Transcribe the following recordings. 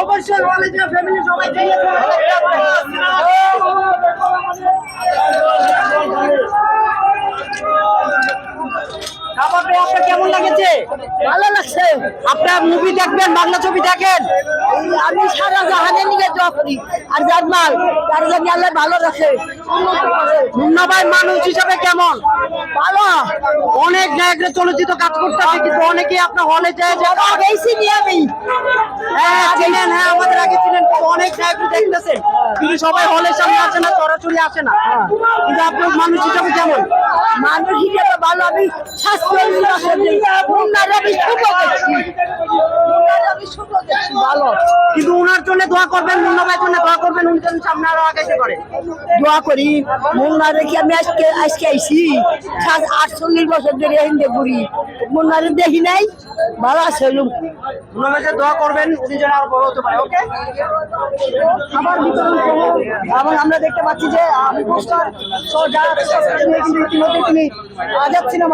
অবশ্যই ফ্যামিলি সবাই খেয়ে আপনার কেমন লাগেছে? ভালো লাগছে। আপনার মুভি দেখবেন বাংলা ছবি দেখেন। আমি সারা জাহানের নিয়ে দোয়া করি। আর তার জন্য আল্লাহ ভালো রাখে। উন্নত মুন্না ভাই মানুষ হিসাবে কেমন? ভালো। অনেক নায়করা চলচ্চিত্র কাজ করতে কিন্তু অনেকে আপনার হলে যায় যে আগেই চিনি আমি হ্যাঁ চিনেন হ্যাঁ আমাদের আগে চিনেন কিন্তু অনেক নায়ক দেখতেছেন কিন্তু সবাই হলের সামনে আসে না সরাসরি আসে না। কিন্তু আপনার মানুষ হিসাবে কেমন? মানুষ হিসাবে ভালো আমি স্বাস্থ্য মুন্নার আমি শুভ দেখছি মুন্নার আমি শুভ দেখছি ভালো। কিন্তু ওনার জন্য দোয়া করবেন মুন্না জন্য দোয়া করবেন, উনি যেন সামনে আরও আগাইতে পারে। দোয়া করি, মুন্না রেখে আমি আজকে আজকে আইছি। সাত, আটচল্লিশ বছর ধরে হিন্দে ঘুরি। মুন্নারে দেখি নাই, ভালো আছে মুন্না দোয়া করবেন, উনি যেন আরও বড় হতে পারে, ওকে? খাবার বিতরণ করব। এবং আমরা দেখতে পাচ্ছি যে, আমি পোস্টার তিনি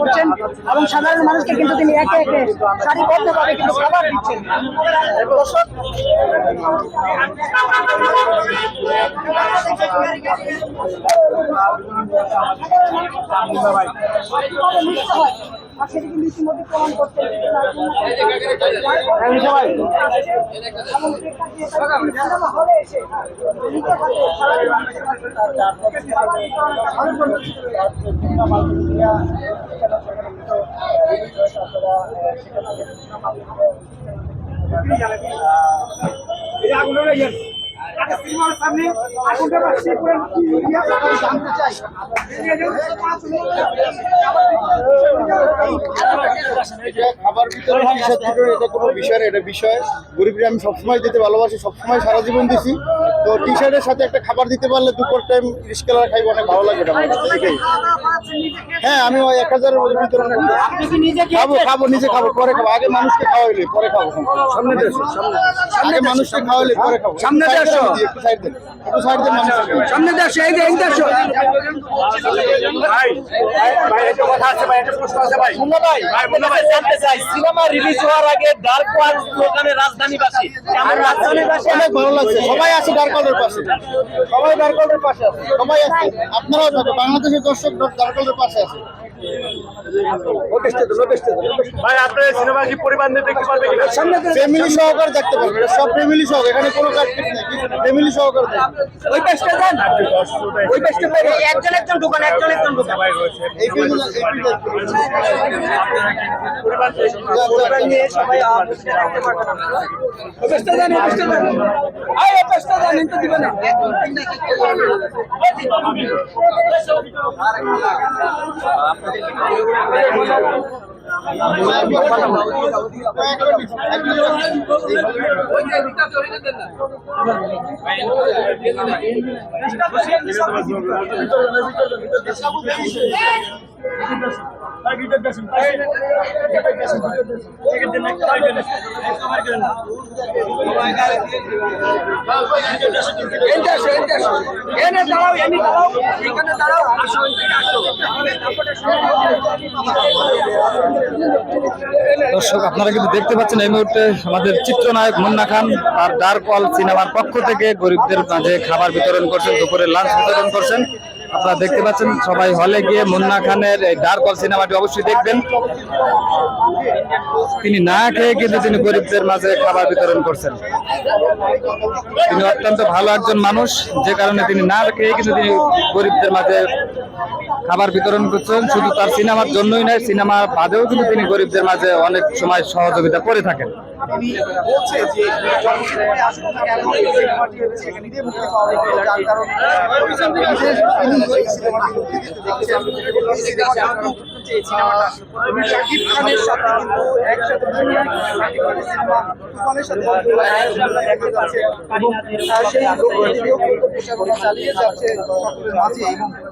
করছেন। এবং সাধারণ মানুষকে কিন্তু তিনি একে একে সারিবদ্ধভাবে কিন্তু খাবার দিচ্ছেন দর্শক আর সেটি কিন্তু ইতিমধ্যে প্রমাণ করছেন হলে এসে নিজের হাতে সারাদিন মানুষের পাশে ভালো করছে। খাবার ভিতরে এটা কোনো বিষয় না এটা বিষয় গরিবরা আমি সবসময় দিতে ভালোবাসি সবসময় সারা জীবন দিছি তো টি শার্টের সাথে একটা খাবার দিতে পারলে দুপুর টাইম রিস্কেলার খাইব অনেক ভালো লাগে এটা। হ্যাঁ আমি ওই এক হাজারের মধ্যে বিতরণ খাব খাব নিজে খাব পরে খাব আগে মানুষকে খাওয়াইলে পরে খাব সামনে আগে মানুষকে খাওয়াইলে পরে খাব সামনে একটু সাইড দেন একটু সাইড দেন সামনে দেড়শো এই যে দেড়শো মুন্না ভাই মুন্না ভাই জানতে চাই সিনেমা রিলিজ হওয়ার আগে ডার্ক ওয়াল স্লোগানে রাজধানীবাসী কেমন রাজধানীবাসী অনেক ভালো লাগছে। সবাই আছে পাশে। সবাই ডারকলের পাশে আছে। সবাই আছে। আপনারাও যাবে বাংলাদেশের দর্শক ডারকলের পাশে আছে। ভাই আপনার সিনেমা কি পরিবার নিয়ে দেখতে পারবে ফ্যামিলি সহকারে দেখতে পারবে সব ফ্যামিলি সহ এখানে কোনো কাজ নেই ফ্যামিলি সহকারে ওই পেজটা দেন ওই পেজটা একজন একজন দোকান একজন একজন দোকান এই পরিবার নিয়ে সবাই ওই পেজটা দেন ওই পেজটা দেন আয় ওই পেজটা দেন কিন্তু দিবেন না এনে আসো এনে দাঁড়াও এনে দাঁড়াও এখানে দাঁড়াও আসো আসো দর্শক, আপনারা কিন্তু দেখতে পাচ্ছেন এই মুহূর্তে আমাদের চিত্রনায়ক মুন্না খান আর ডার্ক ওয়াল সিনেমার পক্ষ থেকে গরিবদের মাঝে খাবার বিতরণ করছেন, দুপুরে লাঞ্চ বিতরণ করছেন। আপনারা দেখতে পাচ্ছেন সবাই হলে গিয়ে মুন্না খানের এই ডার্ক ওয়াল সিনেমাটি অবশ্যই দেখবেন। তিনি না খেয়ে কিন্তু তিনি গরিবদের মাঝে খাবার বিতরণ করছেন। তিনি অত্যন্ত ভালো একজন মানুষ, যে কারণে তিনি না খেয়ে কিন্তু তিনি গরিবদের মাঝে খাবার বিতরণ করছেন। শুধু তার সিনেমার জন্যই নয়, সিনেমা বাদেও কিন্তু তিনি গরিবদের মাঝে অনেক সময় সহযোগিতা করে থাকেন। শাকিব খানের সাথে কিন্তু একসাথে সিনেমা তুফানের সাথে দেখা যাচ্ছে এবং আহ, সেই ভিডিও কিন্তু চালিয়ে যাচ্ছে মাঝে। এবং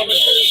আপনারা